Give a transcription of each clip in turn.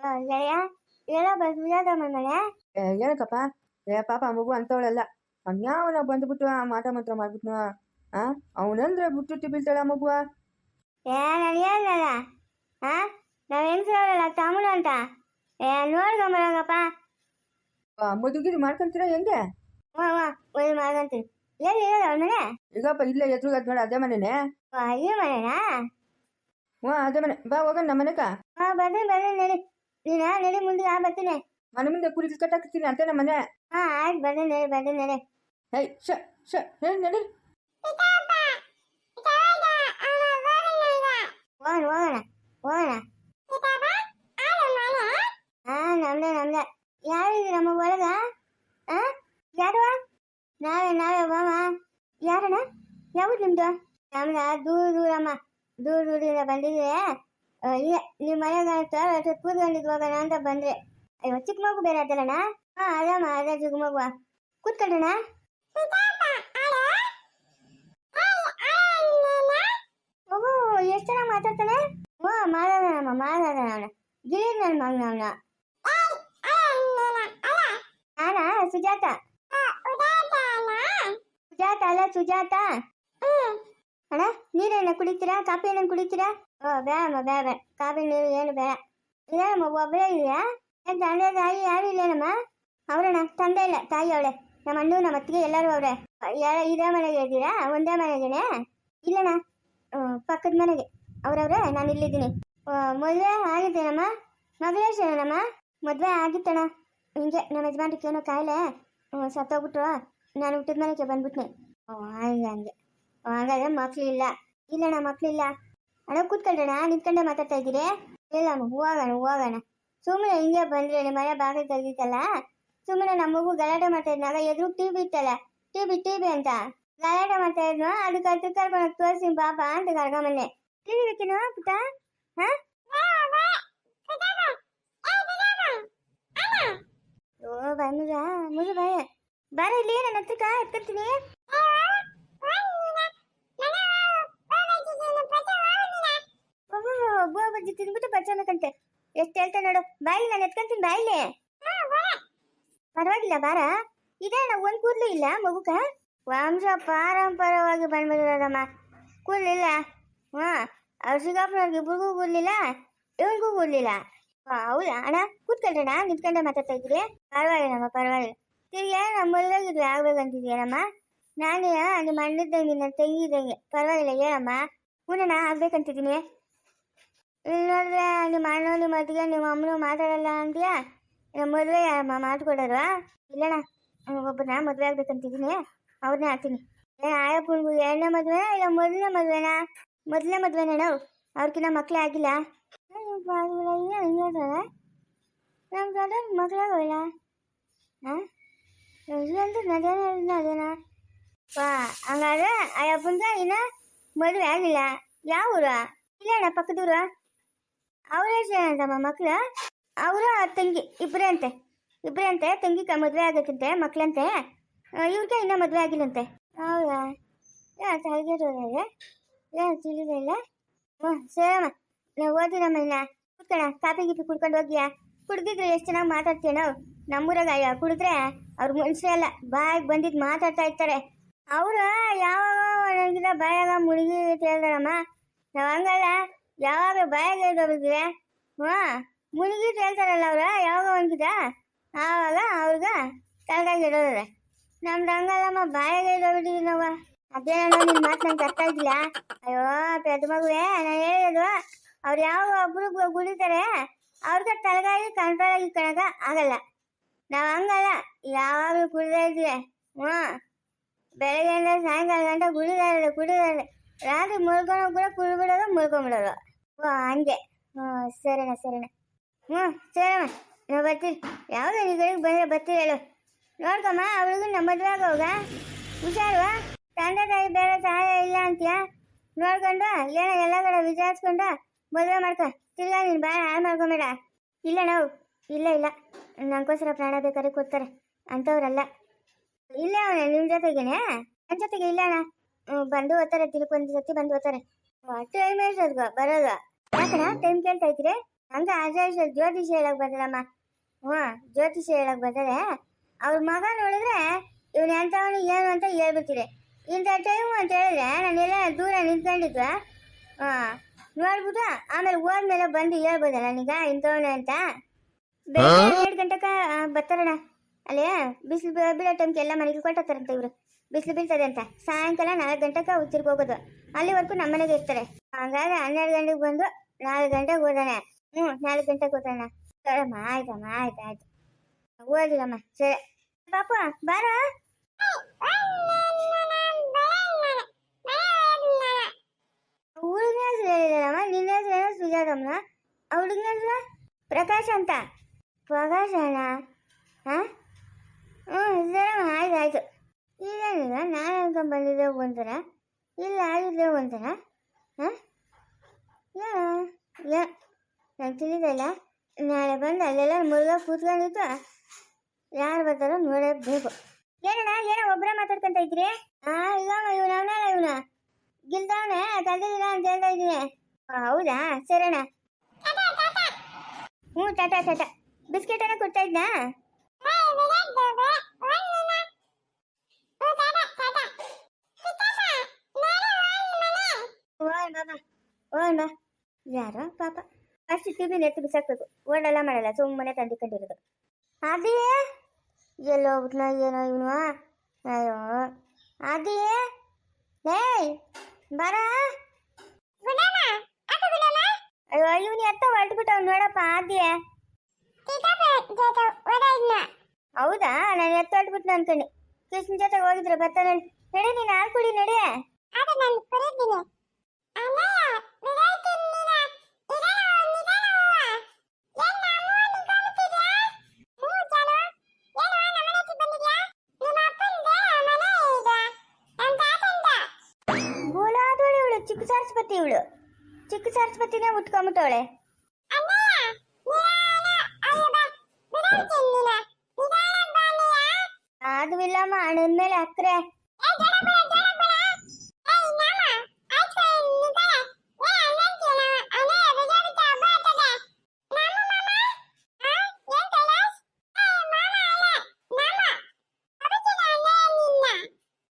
ಜಯ ಏನೋ ಏನಕ್ಕಪ್ಪ ಏ ಪಾಪ ಮಗು ಅಂತವಳಲ್ಲ. ಅನ್ಯಾವನ ಬಂದ್ಬಿಟ್ಟು ಆ ಮಾಟ ಮಂತ್ರ ಮಾಡ್ಬಿಟ್ನು? ಆ? ಅವನಂದ್ರೆ ಬಿಟ್ಟು ಬೀಳ್ತಾಳ ಮಗುವ ಏ ನಡೆಯಲ್ಲ ಹಾ ನಾವ್ ಹೆಂಗ್ಸವ್ರಲ್ಲ ತಮ್ಮನ ಅಂತ? ಏ ನೋಡ್ಕೊಂಬರಂಗಪ್ಪ ಮದುಗಿರಿ ಮಾಡ್ಕೊಂತೀರ ಹೆಂಗೆ? ಹ್ಞೂ ವಾ ಒಂದು ಮಾಡ್ಕೊಂತೀನಿ. ಎಲ್ಲಿ ಇರೋದು ಅವ್ರ ಮನೆ. ಈಗಪ್ಪ ಇಲ್ಲ ಎದುರು ನೋಡ ಅದೇ ಮನೆನೇ. ಈ ಮನೆನಾ? ಹ್ಞೂ ಅದೇ ಮನೆ. ಬಾ ಹೋಗೋಣ ನಮ್ಮ ಮನೆಕ. ಹಾಂ ಬರ್ತೀನಿ ನಡಿ. ನೀನಾ ನಡಿ ಮುಂದೆ ನಾ ಬರ್ತೀನಿ ಮನೆ ಮುಂದೆ ಕುರಿ ಕಟ್ಟಾಕ್ತೀನಿ ಅಂತ ನಮ್ಮ ಮನೆ ಹಾಂ ಆಯ್ತು ಬರ್ತೀನಿ ನಡಿ ಬರ್ತೀನಿ ನಡಿ ಹೇ ಶ ಶ ಹೇಳಿ ನಡಿ ಹೋಗೋಣ ಹೋಗೋಣ ಹೋಗೋಣ ಹಾ ನಮ್ದೆ ನಮ್ದೆ ಯಾರಿದ್ದೀರ ನಮ್ಮ ಒಳಗ ಆ ಯಾರು ನಾವೇ ನಾವೇ ಬಾಮ ಯಾರಣ್ಣ ಯಾವ್ದು ನಿಮ್ದು ನಮ್ದ ದೂರ ದೂರಮ್ಮ ದೂರ ದೂರಿಂದ ಬಂದಿದ್ರೆ ಆ, ಇಲ್ಲ ನಿಮ್ಮ ಮನೆಗೆ ಕೂತ್ಕೊಂಡಿದ್ದು ಹೋಗೋಣ ಅಂತ ಬಂದ್ರೆ. ಅಯ್ಯೋ ಚಿಕ್ಕ ಮಗು ಬೇರೆ ಅದಲ್ಲಣ್ಣ ಹಾ ಅದಮ್ಮ ಅದೇ ಚಿಕ್ಕ ಮಗು ಕೂತ್ಕೊಳ್ಳೋಣ ಮಗು ಎಷ್ಟು ಚೆನ್ನಾಗಿ ಮಾತಾಡ್ತಾನೆ? ಹ್ಞೂ ಮಾತಾಡೋಣಮ್ಮ ಮಾತಾಡೋಣ ಗಿರೀಶ್ ನನ್ನ ಮಗನ ಅವನ. ನಾನಾ? ಸುಜಾತ? ಸುಜಾತ ಅಲ್ಲ, ಸುಜಾತ. ಅಣ್ಣ ನೀರೇನ ಕುಡಿತೀರಾ? ಕಾಫಿ ಏನೇನು ಕುಡಿತೀರಾ? ಬೇಡಮ್ಮ ಬೇಡ ಕಾಫಿ ನೀರು ಏನು ಬೇಡ. ಇದೇನಮ್ಮ ಒಬ್ಬಳೇ ಇದೆಯಾ? ಏನ್ ತಂದೆ ತಾಯಿ ಯಾರು ಇಲ್ಲೇನಮ್ಮ? ಅವರಣ್ಣ ತಂದೆ ಇಲ್ಲ ತಾಯಿ ಅವಳೆ. ನಮ್ಮ ಅಣ್ಣ ನಮ್ಮ ಅತ್ತಿಗೆ ಎಲ್ಲರೂ ಅವ್ರೆ. ಇದೇ ಮನೆಗೆ ಇದ್ದೀರಾ? ಒಂದೇ ಮನೆಗೇನೆ? ಇಲ್ಲಣ್ಣ. ಪಕ್ಕದ ಮನೆಗೆ. ಅವ್ರವ್ರೆ ನಾನು ಇಲ್ಲಿದ್ದೀನಿ. ಮದುವೆ ಆಗಿದ್ದೇನಮ್ಮ ಮಗಳೇಶನಮ್ಮ ಮದುವೆ ಆಗಿತ್ತಣ್ಣ. ಹಿಂಗೆ ನಮ್ಮ ಯಜಮಾನ್ರಿಗೆ ಏನೋ ಕಾಯಿಲೆ ಸತ್ತೋಗ್ಬಿಟ್ರು. ನಾನು ಹುಟ್ಟಿದ ಮನೆಗೆ ಬಂದ್ಬಿಟ್ನೆ. ಹಂಗೆ ಹಂಗೆ. ಓ, ಮಕ್ಳು ಇಲ್ಲ ಇಲ್ಲಣ್ಣ ಮಕ್ಳಿಲ್ಲ. ಅಣ್ಣ ಕೂತ್ಕೊಂಡಣ್ಣ ನಿಂತ್ಕೊಂಡೆ ಮಾತಾಡ್ತಾ ಇದ್ದೀರಿ ಇಲ್ಲಮ್ಮ ಹೋಗೋಣ ಹೋಗೋಣ ಸುಮ್ಮನೆ ಹಿಂಗೆ ಬಂದ್ರೆ ನಿಮ್ಮ ಮನೆ ಬಾಗಿಲು ತೆಗ್ದಿತ್ತಲ್ಲ ಸುಮ್ಮನೆ ನಮ್ಮ ಮಗು ಗಲಾಟೆ ಮಾಡ್ತಾ ಇದ್ನಾಗ ಎದುರು ಟಿ ವಿ ಇತ್ತಲ್ಲ ಟಿ ವಿ ಟಿ ವಿ ಅಂತ ಗಲಾಟೆ ಮಾಡ್ತಾ ಇದ್ನು ಅದಕ್ಕೆ ಅದು ಕರ್ಕೊಂಡು ತೋರಿಸಿ ಬಾಪ ಅಂತ ಕರ್ಕೊಂಬನ್ನೆ ಟಿ ವಿ ಬೇಕೇನೋ ಪುಟ್ಟ ಹಾ ಓ ಬಂದ ಮುದು ಬಾಯ ಬಾರ ಇಲ್ಲಿ ನನ್ನ ಹತ್ರಕ್ಕ ಎತ್ಕೊಳ್ತೀನಿ ಬಚ್ಚನಕಂತೆ ಎಷ್ಟು ಹೇಳ್ತಾ ನೋಡು. ಬಾಯಿಲಿ ನಾನು ಎತ್ಕೊಂತೀನಿ ಬಾಯಿಲಿ ಪರವಾಗಿಲ್ಲ ಬಾರ. ಅಣ್ಣ ಒಂದ್ ಕೂದಲು ಇಲ್ಲ ಮಗುಕ? ವಂಶ ಪಾರಂಪರವಾಗಿ ಬಂದ್ಬಿಟ್ಟಿರೋದಮ್ಮ ಕೂದಲಿಲ್ಲ ಹಾ ಅವ್ರ ಸಿಗಾಪನವ್ರಿಗೆ ಇಬ್ರಿಗೂ ಕೂದಲಿಲ್ಲ ಇವನಿಗೂ ಕೂದಲಿಲ್ಲ ಹೌದಾ? ಅಣ್ಣ ಕೂತ್ಕೊಂಡ್ರಣ್ಣ ನಿಂತ್ಕೊಂಡೆ ಮಾತಾಡ್ತಾ ಇದ್ರಿ ಪರವಾಗಿಲ್ಲಮ್ಮ ಪರವಾಗಿಲ್ಲ. ತಿರ್ಗಿ ನಮ್ಮ ಮದುವೆಗಿದ್ವಿ ಆಗ್ಬೇಕಂತಿದ್ಯೇನಮ್ಮ ನಾನು ನಿಮ್ಮ ಅಣ್ಣಿದ್ದಂಗೆ ನನ್ನ ತಂಗಿದ್ದಂಗೆ. ಪರವಾಗಿಲ್ಲ ಏನಮ್ಮ ಹೂನಣ್ಣ ಆಗ್ಬೇಕಂತಿದ್ದೀನಿ. ಇಲ್ಲಿ ನೋಡಿದ್ರೆ ನಿಮ್ಮ ಅಣ್ಣ ನಿಮ್ಮ ಅತ್ತಿಗೆ ನಿಮ್ಮ ಅಮ್ಮನು ಮಾತಾಡಲ್ಲ ಅಂತೀಯಾ ನಮ್ಮ ಮದುವೆ ಯಾರಮ್ಮ ಮಾತುಕೊಡೋರು ಇಲ್ಲಣ್ಣ ಒಬ್ಬರನ್ನ ಮದುವೆ ಆಗ್ಬೇಕಂತಿದ್ದೀನಿ. ಅವ್ರನ್ನೇ ಹಾಕ್ತೀನಿ. ಏ, ಆಯಪ್ಪನಿಗೂ ಎರಡನೇ ಮದುವೆನಾ ಇಲ್ಲ ಮೊದಲನೇ ಮದುವೆನಾ? ಮೊದಲನೇ ಮದುವೆನಾ ನಾವು? ಅವ್ರಕಿನ್ನ ಮಕ್ಕಳೇ ಆಗಿಲ್ಲ? ನಮ್ಮ ಗಂಡ ಮಕ್ಕಳಾಗೋಲ್ಲ ಹಾಂ ಇಲ್ಲಂತೂ ನದೇನ ವಾ, ಹಂಗಾದ್ರೆ ಅಯ್ಯಪ್ಪನ ಇನ್ನ ಮದುವೆ ಆಗಿಲ್ಲ. ಯಾವ ಊರು ಇಲ್ಲಣ್ಣ, ಪಕ್ಕದೂರು. ಅವ್ರ ಅಂತಮ್ಮ ಮಕ್ಕಳು ಅವರು ತಂಗಿ ಇಬ್ಬರೇ ಅಂತೆ ಇಬ್ಬರೇ ತಂಗಿ ಕ, ಮದುವೆ ಆಗತ್ತಂತೆ, ಮಕ್ಳಂತೆ. ಇವ್ರಿಗೆ ಇನ್ನೂ ಮದುವೆ ಆಗಿಲ್ಲಂತೆ. ಹೌದಾ? ಯಾ ತಲೆಗೆಡೋದ್ರೆ ಏನು ತಿಳಿದಿಲ್ಲ ಹ್ಞೂ ಸರಮ್ಮ, ನಾವು ಓದಿನಮ್ಮ ಇನ್ನ ಕುತ್ಕೋಣ ಕಾಫಿ ಗೀಪಿ ಕುಡ್ಕೊಂಡು ಹೋಗಿಯಾ? ಕುಡ್ದಿದ್ರೆ ಎಷ್ಟು ಚೆನ್ನಾಗಿ ಮಾತಾಡ್ತೀಯ ನಾವು? ನಮ್ಮೂರಾಗ ಕುಡಿದ್ರೆ ಅವ್ರ ಮನುಷ್ಯ ಅಲ್ಲ. ಬಾಯಿಗೆ ಬಂದಿದ್ದು ಮಾತಾಡ್ತಾ ಇರ್ತಾರೆ. ಅವರು ಯಾವಾಗ ಬಾಯಾಗ ಮುಳುಗಿ ಹೇಳ್ತಾರಮ್ಮ ನಾವು ಹಂಗಲ್ಲ. ಯಾವಾಗ ಬಾಯಾಗ ಹೇಳ್ದೋಗಿದ್ರೆ ಹ್ಞೂ ಮುಳುಗಿ ಹೇಳ್ತಾರಲ್ಲ ಅವ್ರ ಯಾವಾಗ ಒಂದಿದ ಆವಾಗ ಅವ್ರಿಗ ತಲೆಗಾಗಿ ಇಡೋದ್ರೆ ನಮ್ದು ಹಂಗಲ್ಲಮ್ಮ ಬಾಯಾಗ ಹೇಳ್ದೋಗಿದ್ದೀವಿ ನಾವು ಅದೇನೋ ನಿನ್ನ ಮಾತು ನಂಗೆ ಅರ್ಥ ಆಗಿಲ್ಲ ಅಯ್ಯೋ ಪೆದ್ದ ಮಗುವೆ ನಾನು ಹೇಳೋದು ಅವ್ರು ಯಾವ ಒಬ್ರು ಗುಳಿತಾರೆ ಅವ್ರಿಗೆ ತಲೆಗಾಗಿ ಕಂಟ್ರೋಲ್ ಆಗಿ ಕಣಕ ಆಗಲ್ಲ ನಾವು ಹಂಗಲ್ಲ ಯಾವಾಗಲೂ ಕುಡಿದೇ ಇದ್ದೀವಿ ಹ್ಞೂ ಬೆಳಗ್ಗೆಯಿಂದ ಸಾಯಂಕಾಲ ಗಂಟೆ ಕುಡಿದಾರೆ ಕುಡಿದಾರೆ ರಾತ್ರಿ ಮುಳ್ಕೊಳೋ ಕೂಡ ಕುಡಿಬಿಡೋದು ಮುಳ್ಕೊಂಬಿಡೋದು ಓ ಹಂಗೆ. ಹ್ಞೂ ಸರಿನಾ ಸರಿನಾ ಹ್ಞೂ ಸರಿಮ್ಮ ನಾವು ಬರ್ತೀವಿ. ಯಾವಾಗ ಕಡೆಗೆ ಬಂದರೆ ಬರ್ತೀವಿ ಹೇಳು. ನೋಡ್ಕಮ್ಮ, ಅವಳಿಗೂ ನಮ್ಮ ಮದುವೆ ಆಗೋಗ ಹುಷಾರು? ತಂದೆ ತಾಯಿ ಬೇರೆ ಸಹಾಯ ಇಲ್ಲ ಅಂತೀಯ? ನೋಡ್ಕೊಂಡು ಏನೋ ಎಲ್ಲ ಕಡೆ ವಿಚಾರಿಸ್ಕೊಂಡು ಮದುವೆ ಮಾಡ್ಕೊ. ತಿರ್ಗಾ ನೀನು ಭಾಳ ಹಾಳು ಮಾಡ್ಕೊಂಬೇಡ. ಇಲ್ಲ, ನಾವು. ಇಲ್ಲ ಇಲ್ಲ. ನನಗೋಸ್ಕರ ಪ್ರಾಣ ಬೇಕಾದ್ರೆ ಕೊಡ್ತಾರೆ. ಅಂಥವ್ರಲ್ಲ. ಇಲ್ಲ, ಅವನೇ ನಿಮ್ಮ ಜೊತೆಗೇನೆ? ನನ್ನ ಜೊತೆಗೆ ಇಲ್ಲ, ಅಣ್ಣ. ಬಂದು ಓದ್ತಾರೆ ಒಂದು ಸತಿ ಬಂದು ಓದ್ತಾರೆ. ಟೈಮ್ ಎಷ್ಟೊತ್ಗೋ ಬರೋದು. ಟೈಮ್ ಕೇಳ್ತಾ ಇದ್ದೀರಿ? ಹಂಗ ಅಜಯ್ ಜ್ಯೋತಿಷ ಹೇಳಕ್ ಬರ್ತದಮ್ಮ ಹ್ಞೂ ಜ್ಯೋತಿಷ ಹೇಳಕ್ ಬರ್ತದೆ ಅವ್ರ ಮಗ ನೋಡಿದ್ರೆ ಇವನು ಎಂಥವನು ಏನು ಅಂತ ಹೇಳ್ಬಿಡ್ತೀರಿ. ಇಂಥ ಟೈಮು ಅಂತ ಹೇಳಿದ್ರೆ ನಾನೆಲ್ಲ ದೂರ ನಿಂತ್ಕೊಂಡಿದ್ವ ಹಾಂ ನೋಡ್ಬಿಟ್ಟು ಆಮೇಲೆ ಹೋದ್ಮೇಲೆ ಬಂದು ಹೇಳ್ಬೋದಲ್ಲ ನನಗ ಇಂಥವನು ಅಂತ? ಬೆಳಗ್ಗೆ ಎರಡು ಗಂಟೆಕ ಬರ್ತಾರಣ ಅಲ್ಲಿ ಬಿಸಿಲು ಬೀಳೋ ಟೈಮ್ಗೆ ಎಲ್ಲ ಮನೆಗೆ ಕೊಟ್ಟಿರ್ತಾರಂತೆ ಇವರು. ಬಿಸಿಲು ಬೀಳ್ತದೆ ಅಂತ. ಸಾಯಂಕಾಲ ನಾಲ್ಕು ಗಂಟೆಗೆ ಉಚ್ಚಿರ್ಗೆ ಹೋಗೋದು. ಅಲ್ಲಿವರೆಗೂ ನಮ್ಮ ಮನೆಗೆ ಇರ್ತಾರೆ. ಹಂಗಾದ್ರೆ ಹನ್ನೆರಡು ಗಂಟೆಗೆ ಬಂದು ನಾಲ್ಕು ಗಂಟೆಗೆ ಓದೋಣ ಹ್ಞೂ, ನಾಲ್ಕು ಗಂಟೆಗೆ ಓದೋಣ ಸರಮ್ಮ ಆಯ್ತಮ್ಮ ಆಯ್ತು ಆಯ್ತು. ಓದಿಲ್ಲಮ್ಮ ಸರಿ. ಪಾಪ, ಬಾರ. ಹುಡುಗನ ಹೆಸರು ನಿನ್ನೆ ನಿನ್ನ ಹೆಸರು ಏನೋ ಸುಜಾತಮ್ಮನ ಆ ಹುಡುಗನ ಹೆಸರು ಪ್ರಕಾಶ್ ಅಂತ. ಪ್ರಕಾಶ್ ಅಣ್ಣ. ಹಾಂ? ಹ್ಞೂ, ಸರಮ್ಮ, ಆಯ್ತು ಆಯ್ತು. ಇದೇನಿಲ್ಲ ನಾನು ಅಂತ ಬಂದಿದ್ದೆ ಒಂಥರ ಇಲ್ಲ, ಆಗಿದ್ದೆ ಒಂಥರ ಹಾಂ? ಯಾ ಯಾ. ನಂಗೆ ತಿಳಿದಲ್ಲ ನಾಳೆ ಬಂದು ಅಲ್ಲೆಲ್ಲ ಮುರುಗ ಕೂತ್ಕೊಂಡಿತ್ತು ಯಾರು ಬರ್ತಾರೋ ನೋಡಬೇಕು. ಏನಣ್ಣ, ಏನೋ ಒಬ್ಬರೇ ಮಾತಾಡ್ಕೊಂತ ಇದ್ರಿ ಹಾ ಇಲ್ಲಮ್ಮ ಇವನ ಅವನಲ್ಲ ಇವನ. ಗಿಲ್ದವನೆ ತಂದಿಲ್ಲ ಅಂತ ಹೇಳ್ತಾ ಇದ್ದೀನಿ. ಹೌದಾ? ಸರಣ್ಣ ಹ್ಞೂ ಟಾಟಾ ಟಾಟಾ ಬಿಸ್ಕೆಟ್ ಏನೋ ಕೊಡ್ತಾ ಇದ್ನಾ? ಬಾಬಾ ಓಯ್ ಬಾ ಯಾರೋ? ಪಾಪ. ಅಷ್ಟು ಟಿವಿ ನೆತ್ತು ಬಿಸಾಕ್ಬೇಕು. ಓಡಲ್ಲ ಮಾಡಲ್ಲ ಸುಮ್ಮನೆ ತಂದಿಕೊಂಡಿರೋದು. ಅದೇ ಎಲ್ಲೋ ಹೋಗ್ಬಿಟ್ನ ಏನೋ ಇವನು? ಅಯ್ಯೋ. ಅದೇ ಏಯ್! ಬರ? ಅಯ್ಯೋ ಇವನು ಎತ್ತ ಹೊರಟ್ಬಿಟ್ಟವ್ ನೋಡಪ್ಪ ಆದ್ಯ. ಹೌದಾ? ನಾನು ಎತ್ತ ಹೊರಟ್ಬಿಟ್ನ ಅನ್ಕೊಂಡೆ. ಕೃಷ್ಣ ಜೊತೆ ಹೋಗಿದ್ರೆ ಬರ್ತಾನೆ ನಡಿ ನೀನು ಹಾಲು ಕುಡಿ ನಡಿ. ಬೋಲಾದವಳೆ ಇವಳು ಚಿಕ್ಕ ಸರಸ್ವತಿ ಇವಳು ಚಿಕ್ಕ ಸರಸ್ವತಿನೇ ಉಟ್ಕೊಂಬಿಟ್ಟವಳೆ ಅದು ಇಲ್ಲಮ್ಮ ಹಣದ ಮೇಲೆ ಅಕ್ರೆ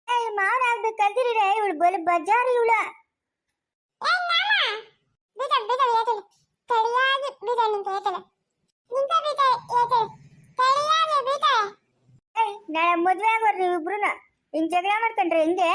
ಏಯ್ ಮಾವನ ಆಗ್ಬೇಕು ಕಲ್ತಿರೀರೆ ಇವಳು ಬಲು ಬಜಾರ್ ಇವಳ ಏಯ್ ನಾಳೆ ಮದ್ವೆ ಆಗೋರು ಇಬ್ರುನ ಹಿಂಗ್ ಜಗಳ ಮಾಡ್ಕೊಂಡ್ರೆ ಹಿಂಗೆ?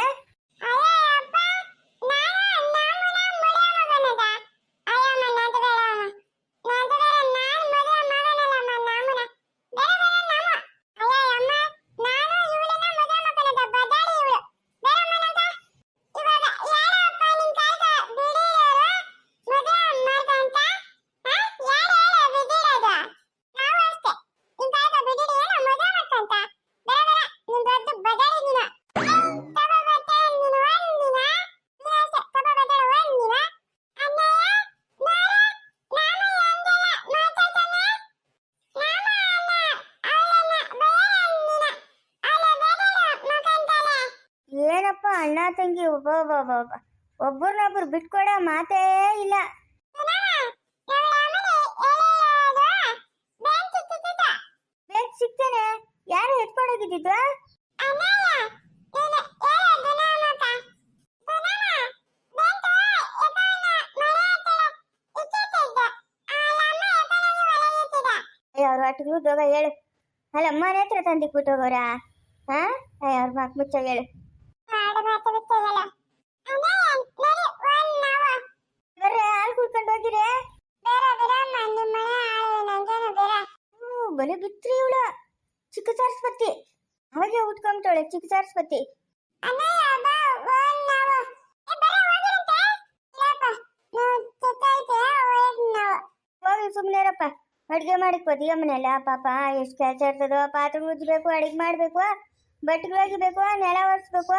ತಂಗಿ ಒಬ್ಬ ಒಬ್ಬ ಒಬ್ಬ ಒಬ್ಬ ಒಬ್ಬರನ್ನೊಬ್ರು ಬಿಟ್ಕೊಡೋ ಮಾತೇ ಇಲ್ಲ. ಬೇಗ ಯಾರು ಎತ್ಕೊಂಡು ಹೋಗಿದ್ದಿದ್ದು ಅಯ್ಯ, ಅವ್ರ ಹೇಳು. ಅಲ್ಲ ಮನೆ ಹತ್ರ ತಂದಿ ಹೋಗೋರ? ಹಾ? ಅವ್ರ ಮಾತು ಮುಚ್ಚ, ಹೇಳು. ಹೋಗಿರೆ. ಹ್ಞೂ ಬಲೆ ಬಿತ್ರಿ ಇವಳು. ಚಿಕ್ಕ ಸರಸ್ವತಿ ಅವಾಗೆ ಉಟ್ಕೊಂಬಿಟ್ಟವಳೆ ಚಿಕ್ಕ ಸರಸ್ವತಿ ಹೋಗಿ ಸುಮ್ಮನೆರಪ್ಪ ಅಡುಗೆ ಮಾಡಕ್ಬೋದು ಈ ಮನೆಯಲ್ಲ ಪಾಪ, ಎಷ್ಟು ಕೆಲಸ ಇರ್ತದೋ, ಪಾತ್ರೆ ಉಜ್ಬೇಕು ಅಡಿಗೆ ಮಾಡಬೇಕು, ಬಟ್ಟೆಗಳು ಒಗಿಬೇಕು, ನೆಲ ಒರೆಸ್ಬೇಕು.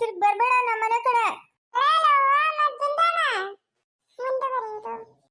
ತಿರುಗಿ ಬರಬೇಡ ನಮ್ಮ ಮುಂದೆ ಬರೀದು